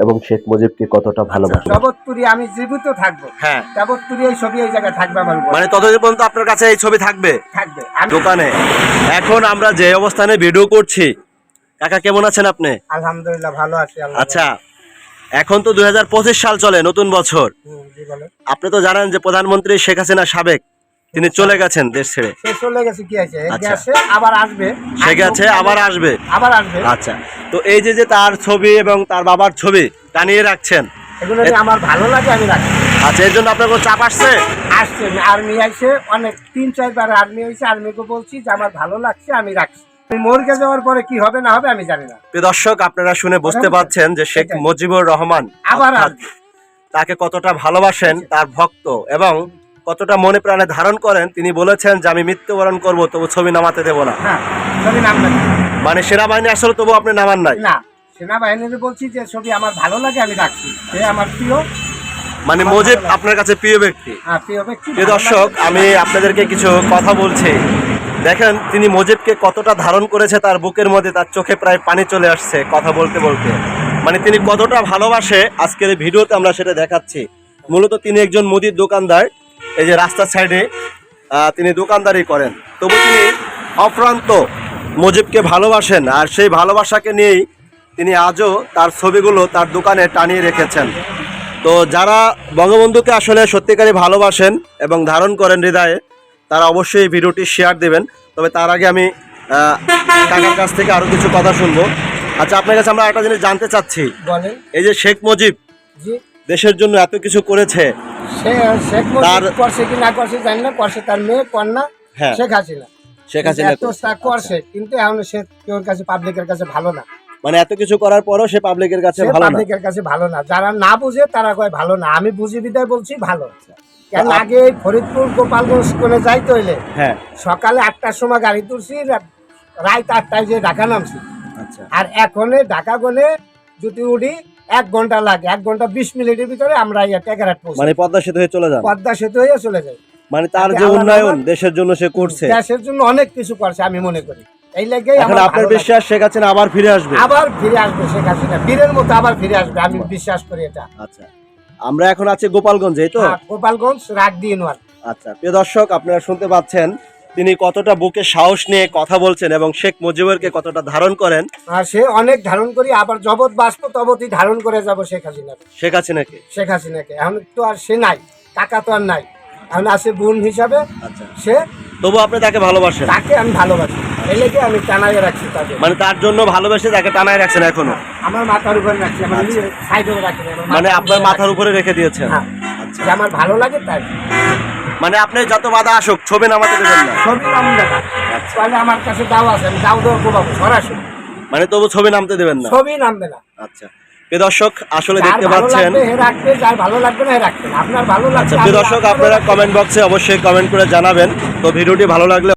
এবং শেখ মুজিবকে কতটা ভালোবাসেন জগৎপুরি আমি জীবিত থাকব। হ্যাঁ। জগৎপুরি এই ছবি এই জায়গায় থাকবে আমার মানে ততদিন পর্যন্ত আপনার কাছে এই ছবি থাকবে? থাকবে। আমি দোকানে। এখন আমরা যে অবস্থানে ভিডিও করছি কাকা কেমন আছেন আপনি? আলহামদুলিল্লাহ ভালো আছি আল্লাহ আচ্ছা এখন তো দু হাজার পঁচিশ সাল চলে নতুন বছর। হুম, জি বলেন। আপনি তো জানেন যে প্রধানমন্ত্রী শেখ হাসিনা সাবেক তিনি চলে গেছেন দেশ ছেড়ে। সে চলে গেছে কি আছে? এই আচ্ছা। গেছে আবার আসবে। সে গেছে আবার আসবে। আবার আসবে। আচ্ছা। তো এই যে যে তার ছবি এবং তার বাবার ছবি টানিয়ে রাখছেন এগুলো আমার ভালো লাগে আমি রাখি। আচ্ছা এর জন্য আপনার কোনো চাপ আসছে? আসছে আর্মি আইছে অনেক তিন চারবার আর্মি হয়েছে আর্মিকে বলছি যে আমার ভালো লাগছে আমি রাখছি। মরকে যাওয়ার পরে কি হবে না হবে আমি জানি না। দর্শক আপনারা শুনে বুঝতে পারছেন যে শেখ মুজিবুর রহমান আবার তাকে কতটা ভালোবাসেন তার ভক্ত এবং কতটা মনে প্রাণে ধারণ করেন তিনি বলেছেন যে আমি মৃত্যুবরণ করব তবু ছবি নামাতে দেব না। হ্যাঁ। ছবি মানে সেনাবাহিনী আসলে তবু আপনি নামান নাই? না সেনাবাহিনীকে বলছি যে ছবি আমার ভালো লাগে আমি রাখছি। সে আমার প্রিয়। মানে মুজিব। আপনার কাছে প্রিয় ব্যক্তি? হ্যাঁ প্রিয় দর্শক আমি আপনাদেরকে কিছু কথা বলছি। দেখেন তিনি মজিবকে কতটা ধারণ করেছে তার বুকের মধ্যে তার চোখে প্রায় পানি চলে আসছে কথা বলতে বলতে। মানে তিনি কতটা ভালোবাসে আজকের এই ভিডিওতে আমরা সেটা দেখাচ্ছি। মূলত তিনি একজন মুদির দোকানদার এই যে রাস্তার সাইডে তিনি দোকানদারি করেন। তবু তিনি অপ্রান্ত মুজিবকে ভালোবাসেন আর সেই ভালোবাসাকে নিয়েই তিনি আজও তার ছবিগুলো তার দোকানে টানিয়ে রেখেছেন। তো যারা বঙ্গবন্ধুকে আসলে সত্যিকারই ভালোবাসেন এবং ধারণ করেন হৃদয়ে তারা অবশ্যই ভিডিওটি শেয়ার দেবেন। তবে তার আগে আমি কাকার কাছ থেকে আরও কিছু কথা শুনব। আচ্ছা আপনার কাছে আমরা একটা জিনিস জানতে চাচ্ছি। এই যে শেখ মুজিব দেশের জন্য এত কিছু করেছে। সে শেখ মুজিব তার- করছে কি না করছে জানি না করছে তার মেয়ে কন্যা হ্যাঁ। শেখ হাসিনা। শেখ হাসিনা এত করছে কিন্তু এখন সে কেউ কাছে পাবলিকের কাছে ভালো না। মানে এত কিছু করার পরও সে পাবলিকের কাছে ভালো না। পাবলিকের কাছে ভালো না। যারা না বুঝে তারা কয় ভালো না। আমি বুঝি বিদায় বলছি ভালো। কেন আগে ফরিদপুর গোপালগঞ্জ করে যাইতে হইলে হ্যাঁ। সকালে আটটার সময় গাড়ি তুলছি রাত আটটায় যে ঢাকা নামছি। আচ্ছা। আর এখন ঢাকা গলে যদি উঠি এক ঘণ্টা লাগে। এক ঘণ্টা বিশ মিনিটের ভিতরে আমরা মানে পদ্মা সেতু হয়ে চলে যান? পদ্মা সেতু হয়ে চলে যাই। মানে তার যে উন্নয়ন দেশের জন্য সে করছে। দেশের জন্য অনেক কিছু করছে আমি মনে করি। এই লেগে এখন আপনার বিশ্বাস শেখ হাসিনা আবার ফিরে আসবে? আবার ফিরে আসবে শেখ হাসিনা। বীরের মতো আবার ফিরে আসবে আমি বিশ্বাস করি এটা। আচ্ছা আমরা এখন আছি গোপালগঞ্জে এই তো? হ্যাঁ, গোপালগঞ্জ রাগ দিয়ে নোয়ার আচ্ছা প্রিয় দর্শক আপনারা শুনতে পাচ্ছেন তিনি কতটা বুকে সাহস নিয়ে কথা বলছেন এবং শেখ মুজিবুরকে কতটা ধারণ করেন। আর সে অনেক ধারণ করি আবার জবত বাষ্প তবতই ধারণ করে যাব শেখ হাসিনা শেখ হাসিনাকে? শেখ হাসিনাকে। এখন তো আর সে নাই টাকা তো আর নাই। এখন আছে বোন হিসাবে আচ্ছা। সে তবু আপনি তাকে ভালোবাসেন? তাকে আমি ভালোবাসি। এই লেগে আমি টানাইয়ে রাখছি তাকে? মানে তার জন্য ভালোবেসে তাকে টানায় রাখছেন এখনও? আমার মাথার উপরে রাখছি আমার সাইডে রাখি মানে আপনার মাথার উপরে রেখে দিয়েছেন? হ্যাঁ। আচ্ছা। যে আমার ভালো লাগে তাই। মানে আপনি যত বাধা আসুক ছবি নামাতে দেবেন না? ছবি নাম দেখা আচ্ছা। তাহলে আমার কাছে দাও আছে আমি দাও দেওয়া সরাসরি। মানে তবু ছবি নামতে দেবেন না? ছবি নামবে না। আচ্ছা। দর্শক আসলে দেখতে পাচ্ছেন আচ্ছা দর্শক আপনারা কমেন্ট বক্সে অবশ্যই কমেন্ট করে জানাবেন। তো ভিডিওটি ভালো লাগলে